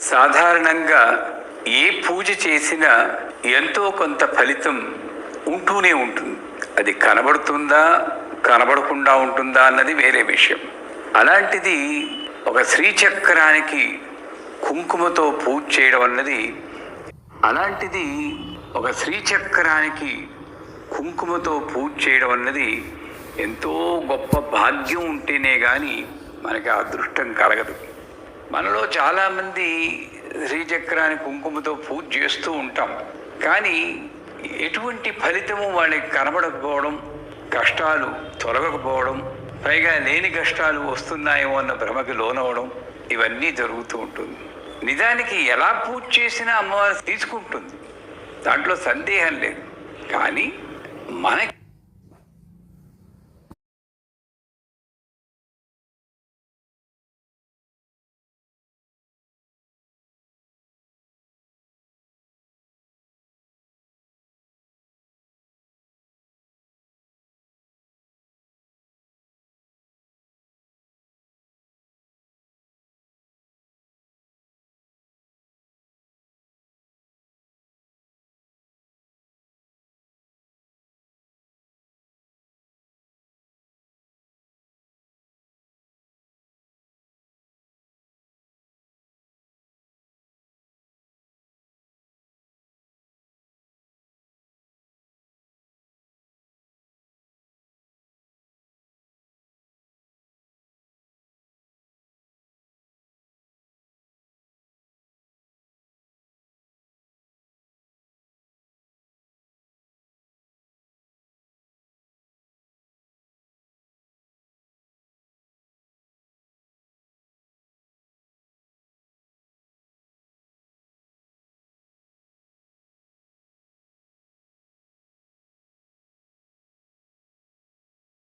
సాధారణంగా ఏ పూజ చేసినా ఎంతో కొంత ఫలితం ఉంటూనే ఉంటుంది. అది కనబడుతుందా కనబడకుండా ఉంటుందా అన్నది వేరే విషయం. అలాంటిది ఒక శ్రీచక్రానికి కుంకుమతో పూజ చేయడం అన్నది అలాంటిది ఒక శ్రీచక్రానికి కుంకుమతో పూజ చేయడం అన్నది ఎంతో గొప్ప భాగ్యం ఉంటేనే కానీ మనకి ఆ అదృష్టం కలగదు. మనలో చాలామంది శ్రీచక్రాన్ని కుంకుమతో పూజ చేస్తూ ఉంటాం. కానీ ఎటువంటి ఫలితము వాళ్ళకి కనబడకపోవడం కష్టాలు తొలగకపోవడం పైగా లేని కష్టాలు వస్తున్నాయేమో అన్న భ్రమకి లోనవడం ఇవన్నీ జరుగుతూ ఉంటుంది. నిజానికి ఎలా పూజ చేసినా అమ్మవారు తీసుకుంటుంది. దాంట్లో సందేహం లేదు. కానీ మనకి